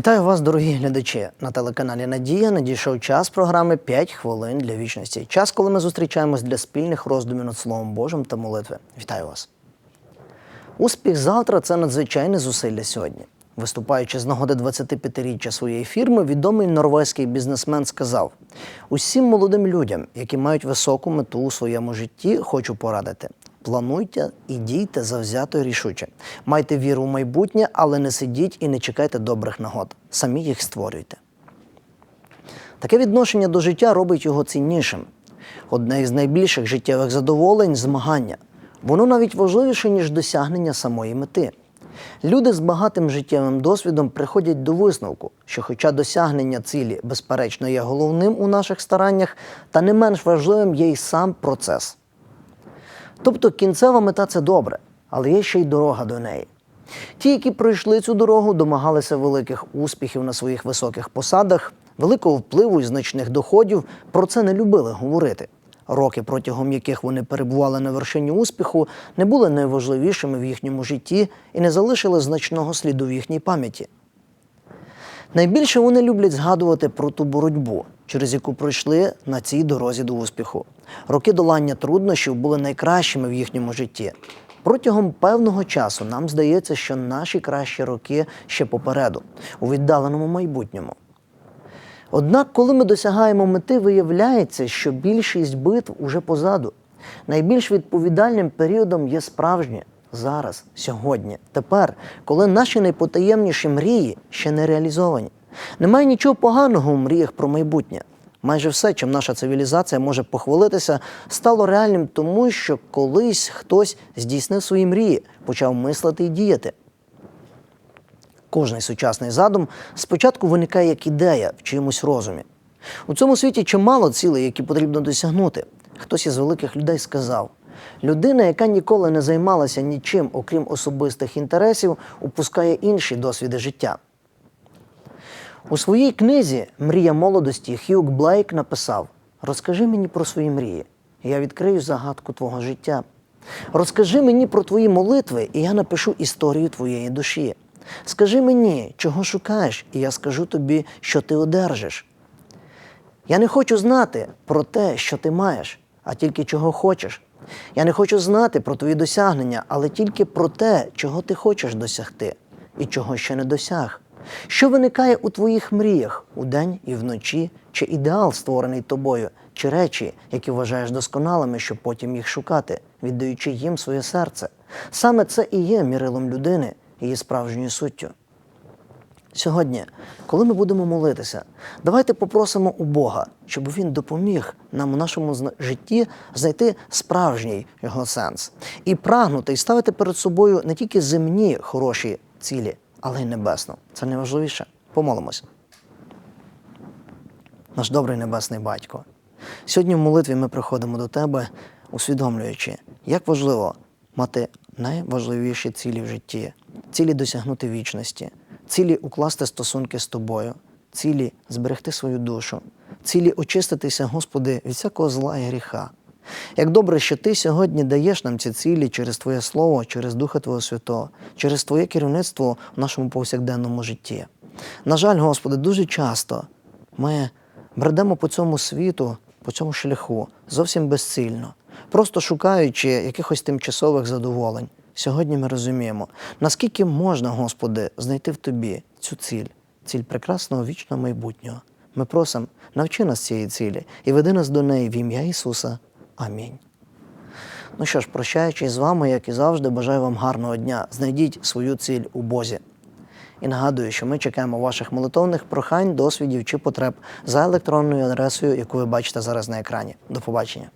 Вітаю вас, дорогі глядачі. На телеканалі Надія надійшов час програми «5 хвилин для вічності. Час, коли ми зустрічаємось для спільних роздумів над Словом Божим та молитви. Вітаю вас. Успіх завтра це надзвичайне зусилля сьогодні. Виступаючи з нагоди 25-річчя своєї фірми, відомий норвезький бізнесмен сказав: усім молодим людям, які мають високу мету у своєму житті, хочу порадити. Плануйте і дійте завзято і рішуче. Майте віру в майбутнє, але не сидіть і не чекайте добрих нагод. Самі їх створюйте. Таке відношення до життя робить його ціннішим. Одне із найбільших життєвих задоволень змагання. Воно навіть важливіше, ніж досягнення самої мети. Люди з багатим життєвим досвідом приходять до висновку, що, хоча досягнення цілі, безперечно, є головним у наших стараннях, та не менш важливим є й сам процес. Тобто кінцева мета це добре, але є ще й дорога до неї. Ті, які пройшли цю дорогу, домагалися великих успіхів на своїх високих посадах, великого впливу і значних доходів, про це не любили говорити. Роки, протягом яких вони перебували на вершині успіху, не були найважливішими в їхньому житті і не залишили значного сліду в їхній пам'яті. Найбільше вони люблять згадувати про ту боротьбу, через яку пройшли на цій дорозі до успіху. Роки долання труднощів були найкращими в їхньому житті. Протягом певного часу нам здається, що наші кращі роки ще попереду, у віддаленому майбутньому. Однак, коли ми досягаємо мети, виявляється, що більшість битв уже позаду. Найбільш відповідальним періодом є справжнє зараз, сьогодні, тепер, коли наші найпотаємніші мрії ще не реалізовані. Немає нічого поганого у мріях про майбутнє. Майже все, чим наша цивілізація може похвалитися, стало реальним тому, що колись хтось здійснив свої мрії, почав мислити і діяти. Кожний сучасний задум спочатку виникає як ідея в чиємусь розумі. У цьому світі чимало цілей, які потрібно досягнути. Хтось із великих людей сказав: людина, яка ніколи не займалася нічим, окрім особистих інтересів, упускає інші досвіди життя. У своїй книзі Мрія молодості Хьюг Блейк написав: Розкажи мені про свої мрії, я відкрию загадку твого життя. Розкажи мені про твої молитви, і я напишу історію твоєї душі. Скажи мені, чого шукаєш, і я скажу тобі, що ти одержиш. Я не хочу знати про те, що ти маєш, а тільки чого хочеш. Я не хочу знати про твої досягнення, але тільки про те, чого ти хочеш досягти і чого ще не досяг. Що виникає у твоїх мріях удень і вночі, чи ідеал, створений тобою, чи речі, які вважаєш досконалими, щоб потім їх шукати, віддаючи їм своє серце. Саме це і є мірилом людини, її справжньою суттю. Сьогодні, коли ми будемо молитися, давайте попросимо у Бога, щоб Він допоміг нам у нашому житті знайти справжній його сенс і прагнути і ставити перед собою не тільки земні хороші цілі, але й небесну. Це найважливіше. Помолимось. Наш добрий небесний батько. Сьогодні в молитві ми приходимо до тебе, усвідомлюючи, як важливо мати найважливіші цілі в житті, цілі досягнути вічності, цілі укласти стосунки з тобою, цілі зберегти свою душу, цілі очиститися, Господи, від всякого зла і гріха. Як добре, що ти сьогодні даєш нам ці цілі через Твоє Слово, через Духа Твого Святого, через Твоє керівництво в нашому повсякденному житті. На жаль, Господи, дуже часто ми бредемо по цьому світу, по цьому шляху зовсім безцільно, просто шукаючи якихось тимчасових задоволень. Сьогодні ми розуміємо, наскільки можна, Господи, знайти в Тобі цю ціль, ціль прекрасного вічного майбутнього. Ми просимо, навчи нас цієї цілі і веди нас до неї в ім'я Ісуса. Амінь. Ну що ж, прощаючись з вами, як і завжди, бажаю вам гарного дня. Знайдіть свою ціль у Бозі. І нагадую, що ми чекаємо ваших молитовних прохань, досвідів чи потреб за електронною адресою, яку ви бачите зараз на екрані. До побачення.